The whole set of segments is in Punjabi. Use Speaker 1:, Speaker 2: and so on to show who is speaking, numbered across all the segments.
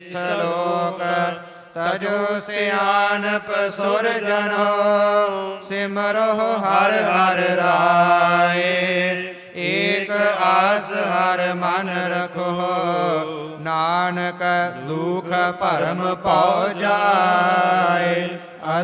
Speaker 1: ਸਲੋਕ, ਤਜੋ ਸਿਆਨਪ ਸੁਰ ਜਨੋ ਸਿਮਰੋ ਹਰ ਹਰ ਰਾਏ, ਏਕ ਆਸ ਹਰ ਮਨ ਰਖੋ, ਨਾਨਕ ਦੁਖ ਭਰਮ ਪਉ ਜਾਏ।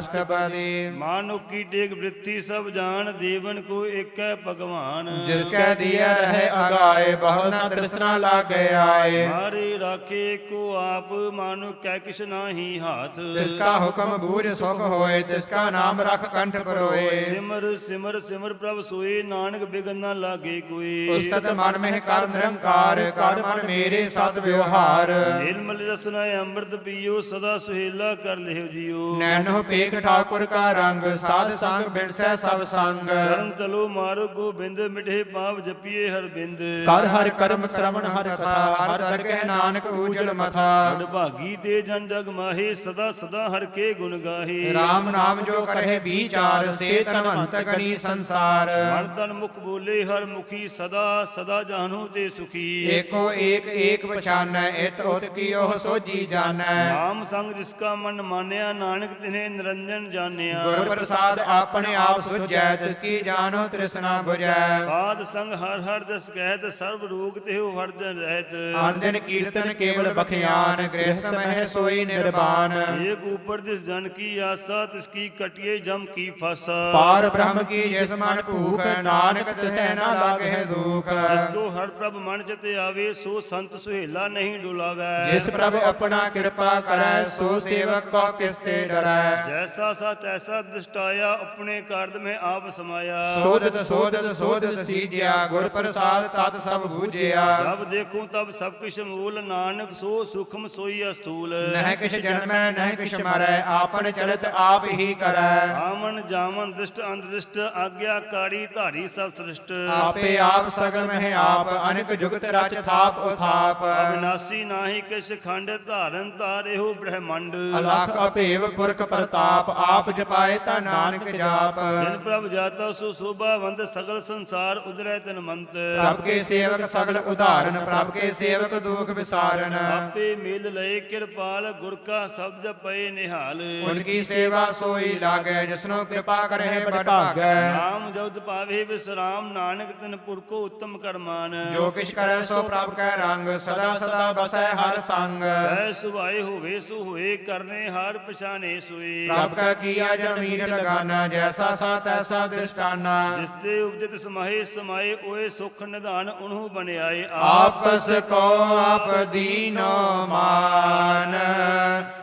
Speaker 1: ਅਸ਼ਟਪਦੀ
Speaker 2: ਮਾਨੁ ਕੀ ਟੇਕ ਬ੍ਰਿਥੀ ਸਭ ਜਾਣ ਦੇਵਨ ਕੋ ਏਕੈ ਭਗਵਾਨ।
Speaker 1: ਜਿਸ ਕੈ ਦੀਐ ਰਹੇ ਅਗਾਏ ਬਹੁ ਨ ਤ੍ਰਿਸ਼ਨਾ ਲਾਗੇ ਆਏ।
Speaker 2: ਮਾਰੇ ਰਾਖੇ ਕੋ ਆਪ ਮਾਨੁ ਕੈ ਕਿਛ ਨਾਹੀ ਹਾਥ।
Speaker 1: ਤਿਸ ਕਾ ਹੁਕਮ ਬੂਝ ਸੁਖ ਹੋਏ ਤਿਸ ਕਾ ਨਾਮ ਰਖ ਕੰਠ ਪਰੋਏ।
Speaker 2: ਸਿਮਰ ਸਿਮਰ ਸਿਮਰ ਪ੍ਰਭ ਸੋਏ ਨਾਨਕ ਬਿਗਨ ਨਾ ਲਾਗੇ ਕੋਈ।
Speaker 1: ਉਸਤਤ ਮਨ ਮਹਿ ਕਰ ਨਿਰੰਕਾਰ ਕਰ ਮਨ ਮੇਰੇ ਸਤ ਵਿਵਹਾਰ।
Speaker 2: ਨਿਰਮਲ ਰਸਨਾ ਅੰਮ੍ਰਿਤ ਪੀਓ ਸਦਾ ਸੁਹੇਲਾ ਕਰ ਲਿਓ ਜੀਓ।
Speaker 1: ਨੈਣੋ ਪੇਖ ਠਾਕੁਰ ਕਾ ਰੰਗ ਸਾਧ ਸੰਗ ਬਿਨਸੈ ਸਭ ਸੰਗ।
Speaker 2: ਚਰਨ ਤਲੋ ਮਾਰੋ ਗੋਬਿੰਦ ਮਿਠੇ ਪਾਪ ਜਪੀਏ ਹਰ ਬਿੰਦ
Speaker 1: ਕਰ ਹਰ ਕਰਮ ਸ਼ਰਵਣ ਹਰ ਕਥਾ ਹਰ ਦਰ ਕਹਿ ਨਾਨਕ ਊਜਲ ਮਥਾ।
Speaker 2: ਵਡ ਭਾਗੀ ਤੇ ਜਨ ਜਗ ਮਾਹੇ ਸਦਾ ਸਦਾ ਹਰ ਕੇ ਗੁਣ ਗਾਹੇ।
Speaker 1: ਰਾਮ ਨਾਮ ਜੋ ਕਰਹਿ ਵਿਚਾਰ ਸੇ ਤਨਵੰਤ ਕਨੀ ਸੰਸਾਰ।
Speaker 2: ਮਨ ਤਨ ਮੁਖ ਬੋਲੇ ਹਰ ਮੁਖੀ ਸਦਾ ਸਦਾ ਜਾਨੋ ਤੇ ਸੁਖੀ।
Speaker 1: ਏਕੋ ਏਕ ਏਕ ਪਛਾਨੈ ਇਤ ਉਤ ਕੀ ਉਹ ਸੋਜੀ ਜਾਣੈ
Speaker 2: ਨਾਮ ਸੰਗ ਜਿਸ ਕਾ ਮਨ ਮਾਨਿਆ ਨਾਨਕ ਤਿਨੇ ਨਿਰੰਜਨ ਜਾਣਿਆ
Speaker 1: ਗੁਰ ਪ੍ਰਸਾਦ ਆਪਣੇ ਆਪ ਸੁਝੈ ਤਿਸ ਕੀ ਜਾਣੋ ਤ੍ਰਿਸ਼ਨਾ 부ਜੈ
Speaker 2: ਸਾਧ ਸੰਗ ਹਰ ਹਰ ਜਸ ਕਹਿਤ ਸਰਬ ਰੋਗ ਤਿਹੁ ਹਰ ਜਨ ਰਹਿਤ
Speaker 1: ਆਨ ਦਿਨ ਕੀਰਤਨ ਕੇਵਲ ਬਖਿਆਨ ਗ੍ਰਸਤ ਮਹਿ ਸੋਈ ਨਿਰਵਾਨ
Speaker 2: ਏਕ ਉਪਰ ਜਿਸ ਜਨ ਕੀ ਆਸਾ ਤਿਸ ਕੀ ਕਟਿਏ ਜਮ ਕੀ ਫਾਸਾ
Speaker 1: ਪਾਰ ਬ੍ਰਹਮ ਕੀ ਜਿਸ ਮਨ ਭੂਖ ਨਾਨਕ ਤਿਸੈ ਨਾ ਲਾਗਹਿ ਦੁਖ
Speaker 2: ਜਿਸ ਕੋ ਹਰ ਪ੍ਰਭ ਮਨ ਚਿਤ ਆਵੇ ਸੋ ਸੰਤ ਸੁਹੇਲਾ ਨਹੀਂ ਡੁਲਾਵੈ
Speaker 1: ਜਿਸ ਪ੍ਰਭ ਆਪਣਾ ਕਿਰਪਾ ਕਰੈ ਸੋ ਸੇਵਕ ਕੋ ਕਿਸ ਤੇ ਡਰੈ
Speaker 2: ਜੈਸਾ ਸਾ ਤੈਸਾ ਦ੍ਰਿਸ਼ਟਾਇਆ ਆਪਣੇ ਕਾਰਜ ਮੈਂ ਆਪ ਸਮਾਇਆ।
Speaker 1: ਸੋਧਤ ਸੋਧਤ ਸੋਧਤ ਸੀਜਿਆ ਗੁਰ ਪ੍ਰਸਾਦ ਤਤ ਸਭ ਬੂਝਿਆ।
Speaker 2: ਜਬ ਦੇਖੂੰ ਤਬ ਸਭ ਕਿਛ ਮੂਲ ਨਾਨਕ ਸੋ ਸੁਖਮ ਸੋਈ ਅਸਤੂਲ
Speaker 1: ਨਹਿ ਕਿਛ ਜਨਮੈ ਨਹਿ ਕਿਛ ਮਰੈ ਆਪਨ ਚਲਤ ਆਪ ਹੀ ਕਰੈ।
Speaker 2: ਆਮਨ ਜਾਮਨ ਦ੍ਰਿਸ਼ਟ ਅੰਦ੍ਰਿਸ਼ਟ ਆਗਿਆਕਾਰੀ ਧਾਰੀ ਸਭ ਸ੍ਰਿਸ਼ਟ।
Speaker 1: ਆਪੇ ਆਪ ਸਗਲ ਮਹਿ ਆਪ ਅਨੇਕ ਜੁਗਤ ਰਚ ਥਾਪ ਉਥਾਪ।
Speaker 2: ਅਬਿਨਾਸੀ ਨਾਹੀ ਕਿਛ ਖੰਡ ਧਾਰਨ ਤਾਰਿਓ ਬ੍ਰਹਮੰਡ।
Speaker 1: ਅਲਖ ਅਭੇਵ ਪੁਰਖ ਪ੍ਰਤਾਪ। ਆਪ ਜਪਾਏ ਤਾ ਨਾਨਕ ਜਾਪ।
Speaker 2: ਜਿਨ ਪ੍ਰਭ ਜਾਤਾ ਸੋ ਸੋਭਾਵੰਤ ਸਗਲ ਸੰਸਾਰ ਉਦਰੈ ਤਨ ਮੰਤ।
Speaker 1: ਪ੍ਰਭ ਕੇ ਸੇਵਕ ਸਗਲ ਉਧਾਰਨ ਪ੍ਰਭ ਕੇ ਸੇਵਕ ਦੁਖ ਵਿਸਾਰਨ
Speaker 2: ਆਪੇ ਮਿਲ ਲਏ ਕਿਰਪਾਲ ਗੁਰ ਕਾ ਸ਼ਬਦ ਜਪਏ ਨਿਹਾਲ।
Speaker 1: ਉਨਕੀ ਸੇਵਾ ਸੋਈ ਲਾਗੈ ਜਿਸਨੋ ਕਿਰਪਾ ਕਰਹਿ ਬੜ ਭਾਗੈ।
Speaker 2: ਨਾਮ ਜਪਤ ਪਾਵੇ ਵਿਸਰਾਮ ਨਾਨਕ ਤਨ ਪੁਰਖੋ ਉੱਤਮ ਕਰਮਾਨ।
Speaker 1: ਜੋ ਕਿਛ ਕਰੈ ਸੋ ਪ੍ਰਭ ਕੈ ਰੰਗ ਸਦਾ ਸਦਾ ਬਸੈ ਹਰ ਸੰਗ।
Speaker 2: ਸਹਿ ਸੁਭਾਏ ਹੋਵੇ ਸੋ ਹੋਏ ਕਰਨੇ ਹਾਰ ਪਛਾਨੇ ਸੋਏ।
Speaker 1: ਪ੍ਰਭ ਕਾ ਕੀਆ ਜਨਮੀਰ ਲਗਾਨਾ ਜੈਸਾ ਸਾ ਤੈਸਾ ਦ੍ਰਿਸ਼ਟਾਨਾ।
Speaker 2: ਜਿਸ ਤੇ ਉਪਜਿਤ ਸਮਾਏ ਸਮਾਏ ਓਏ ਸੁਖ ਨਿਧਾਨ ਉਨਹੂ ਬਣਾਏ
Speaker 1: ਆਪਸ ਕੋ ਆਪ ਦੀਨੋ ਮਾਨ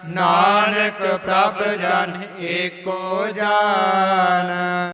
Speaker 1: ਨਾਨਕ ਪ੍ਰਭ ਜਨ ਏਕੋ ਜਾਨ।